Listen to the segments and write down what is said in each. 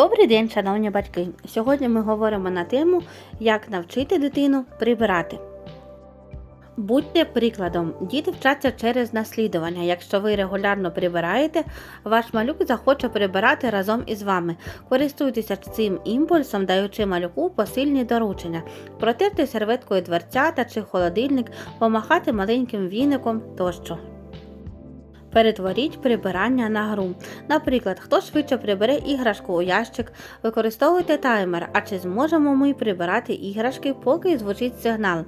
Добрий день, шановні батьки! Сьогодні ми говоримо на тему, як навчити дитину прибирати. Будьте прикладом. Діти вчаться через наслідування. Якщо ви регулярно прибираєте, ваш малюк захоче прибирати разом із вами. Користуйтеся цим імпульсом, даючи малюку посильні доручення, протерти серветкою дверцята чи холодильник, помахати маленьким віником тощо. Перетворіть прибирання на гру. Наприклад, хто швидше прибере іграшку у ящик, використовуйте таймер, а чи зможемо ми прибирати іграшки, поки звучить сигнал.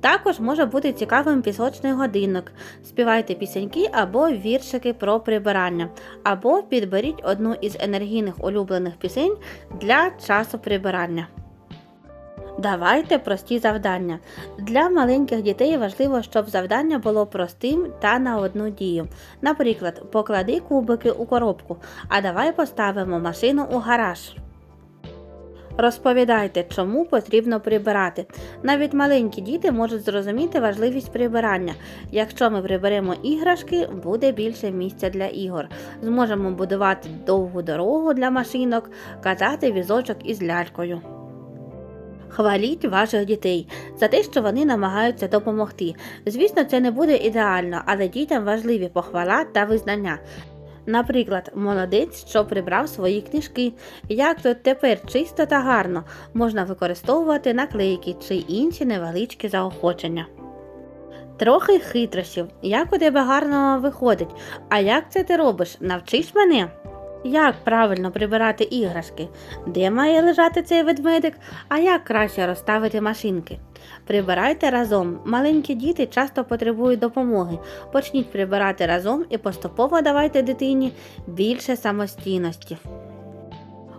Також може бути цікавим пісочний годинник. Співайте пісеньки або віршики про прибирання, або підберіть одну із енергійних улюблених пісень для часу прибирання. Давайте прості завдання. Для маленьких дітей важливо, щоб завдання було простим та на одну дію. Наприклад, поклади кубики у коробку, а давай поставимо машину у гараж. Розповідайте, чому потрібно прибирати. Навіть маленькі діти можуть зрозуміти важливість прибирання. Якщо ми приберемо іграшки, буде більше місця для ігор. Зможемо будувати довгу дорогу для машинок, катати візочок із лялькою. Хваліть ваших дітей за те, що вони намагаються допомогти. Звісно, це не буде ідеально, але дітям важливі похвала та визнання. Наприклад, молодець, що прибрав свої книжки. Як тут тепер чисто та гарно можна використовувати наклейки чи інші невеличкі заохочення. Трохи хитрощів. Як у тебе гарно виходить? А як це ти робиш? Навчиш мене? Як правильно прибирати іграшки? Де має лежати цей ведмедик? А як краще розставити машинки? Прибирайте разом. Маленькі діти часто потребують допомоги. Почніть прибирати разом і поступово давайте дитині більше самостійності.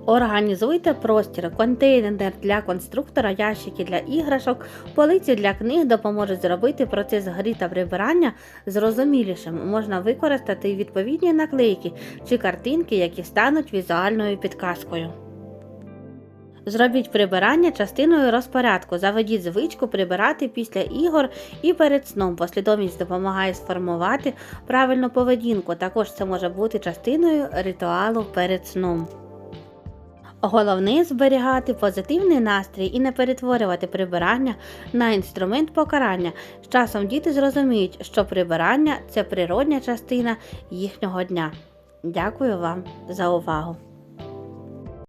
Організуйте простір, контейнер для конструктора, ящики для іграшок, полиці для книг допоможуть зробити процес гри та прибирання зрозумілішим. Можна використати відповідні наклейки чи картинки, які стануть візуальною підказкою. Зробіть прибирання частиною розпорядку. Заведіть звичку прибирати після ігор і перед сном. Послідовність допомагає сформувати правильну поведінку. Також це може бути частиною ритуалу перед сном. Головне зберігати позитивний настрій і не перетворювати прибирання на інструмент покарання. З часом діти зрозуміють, що прибирання це природня частина їхнього дня. Дякую вам за увагу!